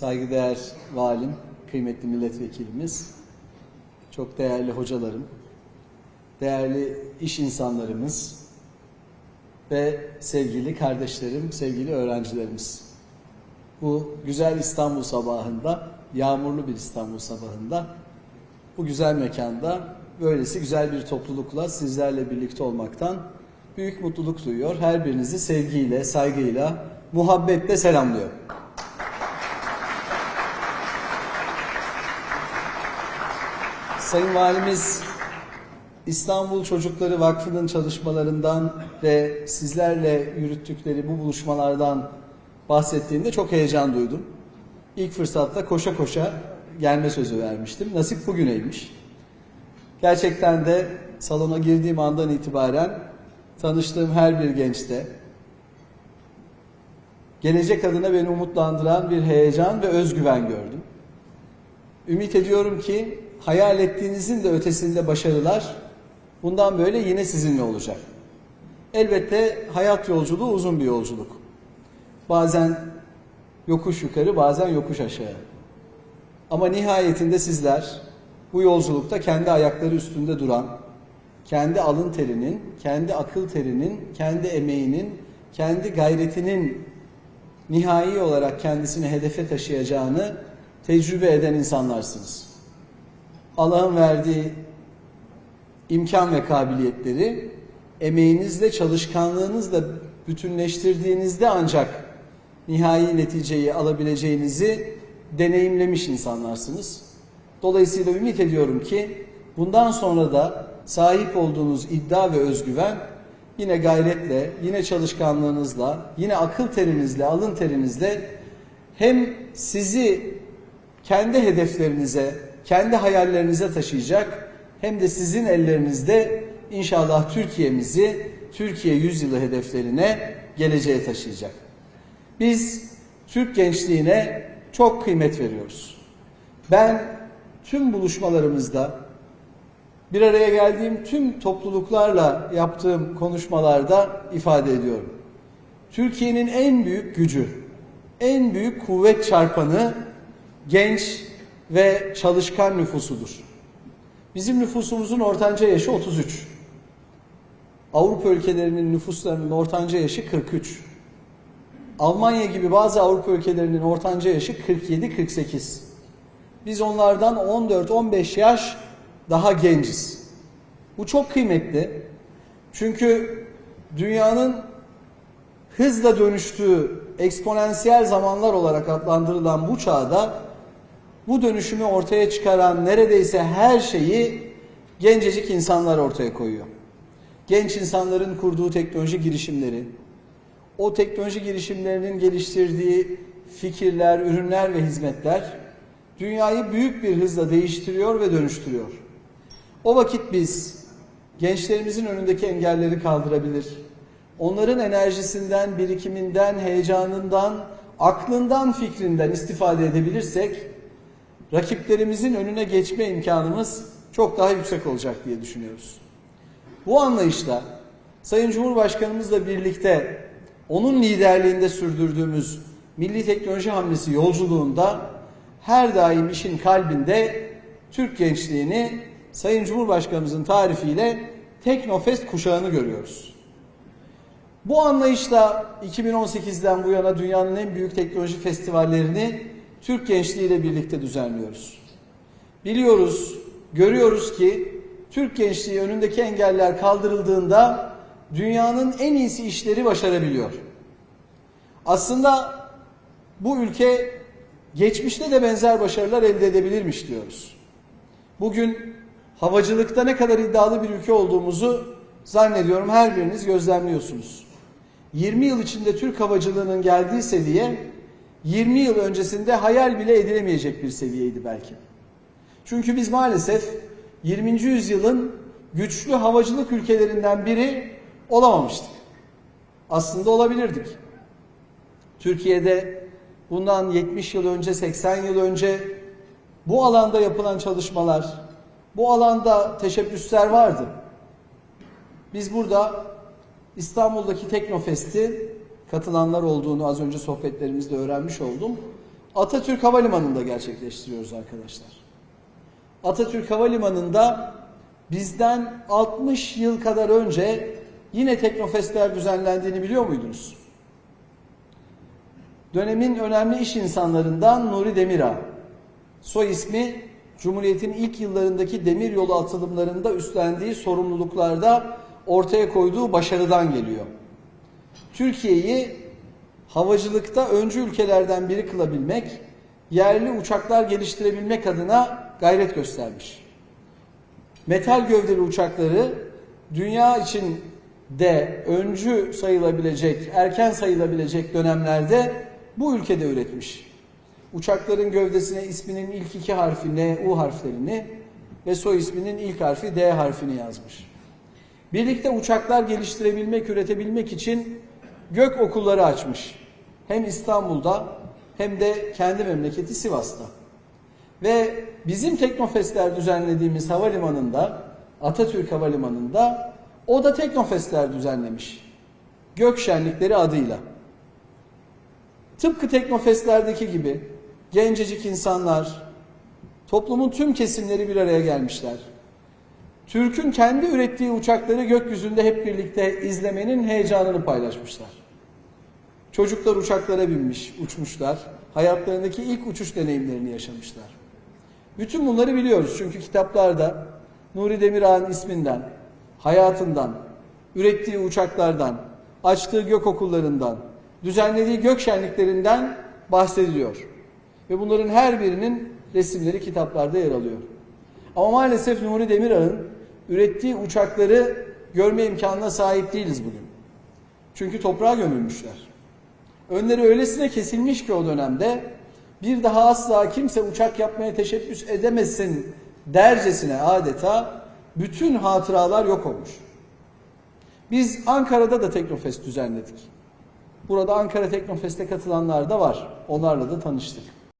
saygıdeğer valim, kıymetli milletvekilimiz, çok değerli hocalarım, değerli iş insanlarımız ve sevgili kardeşlerim, sevgili öğrencilerimiz. Bu güzel İstanbul sabahında, yağmurlu bir İstanbul sabahında, bu güzel mekanda böylesi güzel bir toplulukla sizlerle birlikte olmaktan büyük mutluluk duyuyor. Her birinizi sevgiyle, saygıyla, muhabbetle selamlıyorum. Sayın Valimiz İstanbul Çocukları Vakfı'nın çalışmalarından ve sizlerle yürüttükleri bu buluşmalardan bahsettiğinde çok heyecan duydum. İlk fırsatta koşa koşa gelme sözü vermiştim. Nasip bugüneymiş. Gerçekten de salona girdiğim andan itibaren tanıştığım her bir gençte gelecek adına beni umutlandıran bir heyecan ve özgüven gördüm. Ümit ediyorum ki hayal ettiğinizin de ötesinde başarılar bundan böyle yine sizinle olacak. Elbette hayat yolculuğu uzun bir yolculuk. Bazen yokuş yukarı, bazen yokuş aşağı. Ama nihayetinde sizler bu yolculukta kendi ayakları üstünde duran, kendi alın terinin, kendi akıl terinin, kendi emeğinin, kendi gayretinin nihai olarak kendisini hedefe taşıyacağını tecrübe eden insanlarsınız. Allah'ın verdiği imkan ve kabiliyetleri emeğinizle, çalışkanlığınızla bütünleştirdiğinizde ancak nihai neticeyi alabileceğinizi deneyimlemiş insanlarsınız. Dolayısıyla ümit ediyorum ki bundan sonra da sahip olduğunuz iddia ve özgüven yine gayretle, yine çalışkanlığınızla, yine akıl terinizle, alın terinizle hem sizi kendi hedeflerinize, kendi hayallerinize taşıyacak hem de sizin ellerinizde inşallah Türkiye'mizi Türkiye yüzyılı hedeflerine geleceğe taşıyacak. Biz Türk gençliğine çok kıymet veriyoruz. Ben tüm buluşmalarımızda bir araya geldiğim tüm topluluklarla yaptığım konuşmalarda ifade ediyorum. Türkiye'nin en büyük gücü, en büyük kuvvet çarpanı genç ve çalışkan nüfusudur. Bizim nüfusumuzun ortanca yaşı 33. Avrupa ülkelerinin nüfuslarının ortanca yaşı 43. Almanya gibi bazı Avrupa ülkelerinin ortanca yaşı 47-48. Biz onlardan 14-15 yaş daha genciz. Bu çok kıymetli. Çünkü dünyanın hızla dönüştüğü eksponansiyel zamanlar olarak adlandırılan bu çağda bu dönüşümü ortaya çıkaran neredeyse her şeyi gencecik insanlar ortaya koyuyor. Genç insanların kurduğu teknoloji girişimleri, o teknoloji girişimlerinin geliştirdiği fikirler, ürünler ve hizmetler dünyayı büyük bir hızla değiştiriyor ve dönüştürüyor. O vakit biz gençlerimizin önündeki engelleri kaldırabilir, onların enerjisinden, birikiminden, heyecanından, aklından, fikrinden istifade edebilirsek rakiplerimizin önüne geçme imkanımız çok daha yüksek olacak diye düşünüyoruz. Bu anlayışla Sayın Cumhurbaşkanımızla birlikte onun liderliğinde sürdürdüğümüz milli teknoloji hamlesi yolculuğunda her daim işin kalbinde Türk gençliğini Sayın Cumhurbaşkanımızın tarifiyle Teknofest kuşağını görüyoruz. Bu anlayışla 2018'den bu yana dünyanın en büyük teknoloji festivallerini Türk gençliğiyle birlikte düzenliyoruz. Biliyoruz, görüyoruz ki Türk gençliği önündeki engeller kaldırıldığında dünyanın en iyisi işleri başarabiliyor. Aslında bu ülke geçmişte de benzer başarılar elde edebilirmiş diyoruz. Bugün havacılıkta ne kadar iddialı bir ülke olduğumuzu zannediyorum her biriniz gözlemliyorsunuz. 20 yıl içinde Türk havacılığının geldiği seviye 20 yıl öncesinde hayal bile edilemeyecek bir seviyeydi belki. Çünkü biz maalesef 20. yüzyılın güçlü havacılık ülkelerinden biri olamamıştık. Aslında olabilirdik. Türkiye'de bundan 70 yıl önce, 80 yıl önce bu alanda yapılan çalışmalar, bu alanda teşebbüsler vardı. Biz burada İstanbul'daki Teknofest'i katılanlar olduğunu az önce sohbetlerimizde öğrenmiş oldum. Atatürk Havalimanı'nda gerçekleştiriyoruz arkadaşlar. Atatürk Havalimanı'nda bizden 60 yıl kadar önce yine Teknofestler düzenlendiğini biliyor muydunuz? Dönemin önemli iş insanlarından Nuri Demirağ. Soy ismi Cumhuriyet'in ilk yıllarındaki demiryolu atılımlarında üstlendiği sorumluluklarda ortaya koyduğu başarıdan geliyor. Türkiye'yi havacılıkta öncü ülkelerden biri kılabilmek, yerli uçaklar geliştirebilmek adına gayret göstermiş. Metal gövdeli uçakları dünya için de öncü sayılabilecek, erken sayılabilecek dönemlerde bu ülkede üretmiş. Uçakların gövdesine isminin ilk iki harfi N, U harflerini ve soy isminin ilk harfi D harfini yazmış. Birlikte uçaklar geliştirebilmek, üretebilmek için gök okulları açmış. Hem İstanbul'da hem de kendi memleketi Sivas'ta. Ve bizim Teknofestler düzenlediğimiz havalimanında, Atatürk Havalimanı'nda o da Teknofestler düzenlemiş. Gök şenlikleri adıyla. Tıpkı Teknofestlerdeki gibi gencecik insanlar, toplumun tüm kesimleri bir araya gelmişler. Türk'ün kendi ürettiği uçakları gökyüzünde hep birlikte izlemenin heyecanını paylaşmışlar. Çocuklar uçaklara binmiş, uçmuşlar. Hayatlarındaki ilk uçuş deneyimlerini yaşamışlar. Bütün bunları biliyoruz çünkü kitaplarda Nuri Demirağ'ın isminden, hayatından, ürettiği uçaklardan, açtığı gök okullarından, düzenlediği gök şenliklerinden bahsediliyor. Ve bunların her birinin resimleri kitaplarda yer alıyor. Ama maalesef Nuri Demirağ'ın ürettiği uçakları görme imkanına sahip değiliz bugün. Çünkü toprağa gömülmüşler. Önleri öylesine kesilmiş ki o dönemde bir daha asla kimse uçak yapmaya teşebbüs edemesin dercesine adeta bütün hatıralar yok olmuş. Biz Ankara'da da Teknofest düzenledik. Burada Ankara Teknofest'e katılanlar da var. Onlarla da tanıştık.